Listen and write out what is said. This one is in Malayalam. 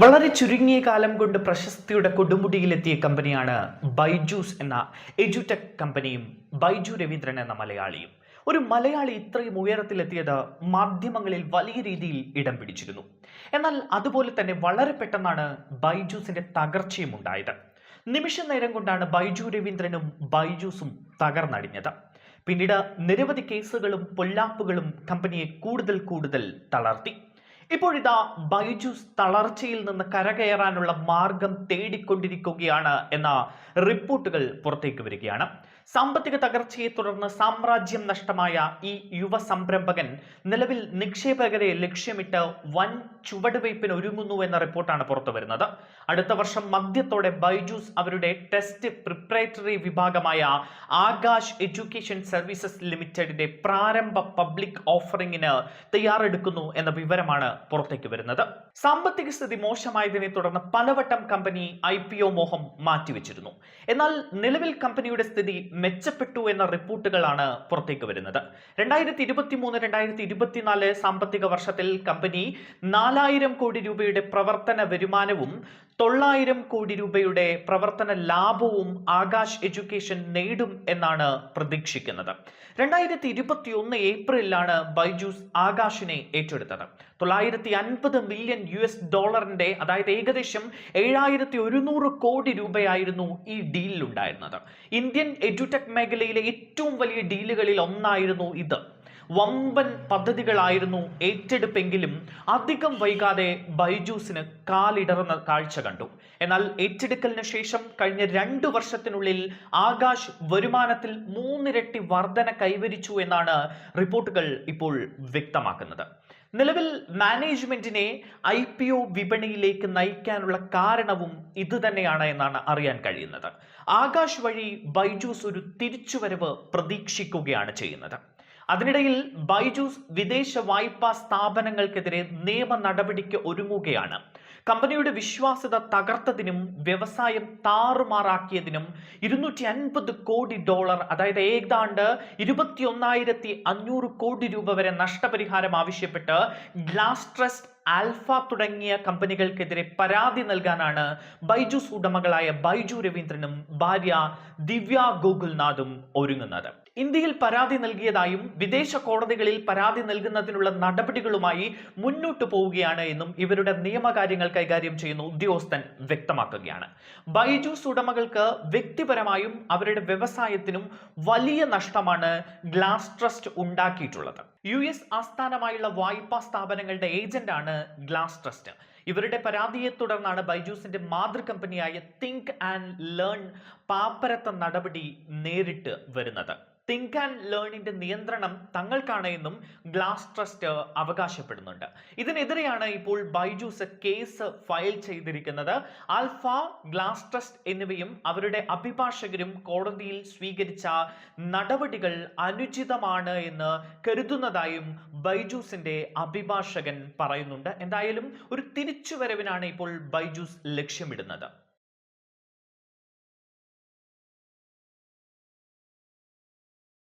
വളരെ ചുരുങ്ങിയ കാലം കൊണ്ട് പ്രശസ്തിയുടെ കൊടുമുടിയിലെത്തിയ കമ്പനിയാണ് ബൈജൂസ് എന്ന എജുടെക് കമ്പനിയും ബൈജു രവീന്ദ്രൻ എന്ന മലയാളിയും. ഒരു മലയാളി ഇത്രയും ഉയരത്തിലെത്തിയത് മാധ്യമങ്ങളിൽ വലിയ രീതിയിൽ ഇടം പിടിച്ചിരുന്നു. എന്നാൽ അതുപോലെ തന്നെ വളരെ പെട്ടെന്നാണ് ബൈജൂസിന്റെ തകർച്ചയും ഉണ്ടായത്. നിമിഷ നേരം കൊണ്ടാണ് ബൈജു രവീന്ദ്രനും ബൈജൂസും തകർന്നടിഞ്ഞത്. പിന്നീട് നിരവധി കേസുകളും പൊല്ലാപ്പുകളും കമ്പനിയെ കൂടുതൽ കൂടുതൽ തളർത്തി. ഇപ്പോഴിതാ ബൈജൂസ് തളർച്ചയിൽ നിന്ന് കരകയറാനുള്ള മാർഗം തേടിക്കൊണ്ടിരിക്കുകയാണ് എന്ന റിപ്പോർട്ടുകൾ പുറത്തേക്ക് വരികയാണ്. സാമ്പത്തിക തകർച്ചയെ തുടർന്ന് സാമ്രാജ്യം നഷ്ടമായ ഈ യുവ സംരംഭകൻ നിലവിൽ നിക്ഷേപകരെ ലക്ഷ്യമിട്ട് വൻ ചുവടുവയ്പ്പിന് ഒരുങ്ങുന്നു എന്ന റിപ്പോർട്ടാണ് പുറത്തു വരുന്നത്. അടുത്ത വർഷം മധ്യത്തോടെ ബൈജൂസ് അവരുടെ ടെസ്റ്റ് പ്രിപ്പറേറ്ററി വിഭാഗമായ ആകാശ് എഡ്യൂക്കേഷൻ സർവീസസ് ലിമിറ്റഡിന്റെ പ്രാരംഭ പബ്ലിക് ഓഫറിംഗിന് തയ്യാറെടുക്കുന്നു എന്ന വിവരമാണ് പുറത്തേക്ക് വരുന്നത്. സാമ്പത്തിക സ്ഥിതി മോശമായതിനെ തുടർന്ന് പലവട്ടം കമ്പനി ഐ പി ഒ മോഹം മാറ്റിവെച്ചിരുന്നു. എന്നാൽ നിലവിൽ കമ്പനിയുടെ സ്ഥിതി മെച്ചപ്പെട്ടു എന്ന റിപ്പോർട്ടുകളാണ് പുറത്തേക്ക് വരുന്നത്. രണ്ടായിരത്തി ഇരുപത്തി മൂന്ന് രണ്ടായിരത്തി ഇരുപത്തിനാല് സാമ്പത്തിക വർഷത്തിൽ കമ്പനി നാലായിരം കോടി രൂപയുടെ പ്രവർത്തന വരുമാനവും തൊള്ളായിരം കോടി രൂപയുടെ പ്രവർത്തന ലാഭവും ആകാശ് എഡ്യൂക്കേഷൻ നേടും എന്നാണ് പ്രതീക്ഷിക്കുന്നത്. രണ്ടായിരത്തി ഇരുപത്തി ഒന്ന് ഏപ്രിലാണ് ബൈജൂസ് ആകാശിനെ ഏറ്റെടുത്തത്. തൊള്ളായിരത്തി അൻപത് മില്യൺ യു എസ് ഡോളറിന്റെ അതായത് ഏകദേശം ഏഴായിരത്തി ഒരുന്നൂറ് കോടി രൂപയായിരുന്നു ഈ ഡീലിൽ ഉണ്ടായിരുന്നത്. ഇന്ത്യൻ എഡ്യൂടെക് മേഖലയിലെ ഏറ്റവും വലിയ ഡീലുകളിൽ ഒന്നായിരുന്നു ഇത്. വമ്പൻ പദ്ധതികളായിരുന്നു ഏറ്റെടുപ്പെങ്കിലും അധികം വൈകാതെ ബൈജൂസിന് കാലിടറുന്ന കാഴ്ച കണ്ടു. എന്നാൽ ഏറ്റെടുക്കലിന് ശേഷം കഴിഞ്ഞ രണ്ടു വർഷത്തിനുള്ളിൽ ആകാശ് വരുമാനത്തിൽ മൂന്നിരട്ടി വർധന കൈവരിച്ചു എന്നാണ് റിപ്പോർട്ടുകൾ ഇപ്പോൾ വ്യക്തമാക്കുന്നത്. നിലവിൽ മാനേജ്മെന്റിനെ ഐ പി ഒ വിപണിയിലേക്ക് നയിക്കാനുള്ള കാരണവും ഇത് തന്നെയാണ് എന്നാണ് അറിയാൻ കഴിയുന്നത്. ആകാശ് വഴി ബൈജൂസ് ഒരു തിരിച്ചുവരവ് പ്രതീക്ഷിക്കുകയാണ് ചെയ്യുന്നത്. അതിനിടയിൽ ബൈജൂസ് വിദേശ വായ്പാ സ്ഥാപനങ്ങൾക്കെതിരെ നിയമ നടപടിക്ക് ഒരുങ്ങുകയാണ്. കമ്പനിയുടെ വിശ്വാസ്യത തകർത്തതിനും വ്യവസായം താറുമാറാക്കിയതിനും ഇരുന്നൂറ്റി അൻപത് കോടി ഡോളർ അതായത് ഏതാണ്ട് ഇരുപത്തി ഒന്നായിരത്തി അഞ്ഞൂറ് കോടി രൂപ വരെ നഷ്ടപരിഹാരം ആവശ്യപ്പെട്ട് ഗ്ലാസ് ട്രസ്റ്റ് ആൽഫ തുടങ്ങിയ കമ്പനികൾക്കെതിരെ പരാതി നൽകാനാണ് ബൈജൂസ് ഉടമകളായ ബൈജു രവീന്ദ്രനും ഭാര്യ ദിവ്യ ഗോകുൽനാഥും ഒരുങ്ങുന്നത്. ഇന്ത്യയിൽ പരാതി നൽകിയതായും വിദേശ കോടതികളിൽ പരാതി നൽകുന്നതിനുള്ള നടപടികളുമായി മുന്നോട്ടു പോവുകയാണ് എന്നും ഇവരുടെ നിയമകാര്യങ്ങൾ കൈകാര്യം ചെയ്യുന്ന ഉദ്യോഗസ്ഥൻ വ്യക്തമാക്കുകയാണ്. ബൈജൂസ് ഉടമകൾക്ക് വ്യക്തിപരമായും അവരുടെ വ്യവസായത്തിനും വലിയ നഷ്ടമാണ് ഗ്ലാസ് ട്രസ്റ്റ് ഉണ്ടാക്കിയിട്ടുള്ളത്. യു എസ് ആസ്ഥാനമായുള്ള വായ്പാ സ്ഥാപനങ്ങളുടെ ഏജന്റാണ് ഗ്ലാസ് ട്രസ്റ്റ്. ഇവരുടെ പരാതിയെ തുടർന്നാണ് ബൈജൂസിന്റെ മാതൃ കമ്പനിയായ തിങ്ക് ആൻഡ് ലേൺ പാപ്പരത്ത നടപടി നേരിട്ട് വരുന്നത്. തിങ്ക് ആൻഡ് ലേണിന്റെ നിയന്ത്രണം തങ്ങൾക്കാണ് എന്നും ഗ്ലാസ് ട്രസ്റ്റ് അവകാശപ്പെടുന്നുണ്ട്. ഇതിനെതിരെയാണ് ഇപ്പോൾ ബൈജൂസ് കേസ് ഫയൽ ചെയ്തിരിക്കുന്നത്. ആൽഫ ഗ്ലാസ് ട്രസ്റ്റ് എന്നിവയും അവരുടെ അഭിഭാഷകരും കോടതിയിൽ സ്വീകരിച്ച നടപടികൾ അനുചിതമാണ് എന്ന് കരുതുന്നതായും ബൈജൂസിന്റെ അഭിഭാഷകൻ പറയുന്നുണ്ട്. എന്തായാലും ഒരു തിരിച്ചുവരവിനാണ് ഇപ്പോൾ ബൈജൂസ് ലക്ഷ്യമിടുന്നത്.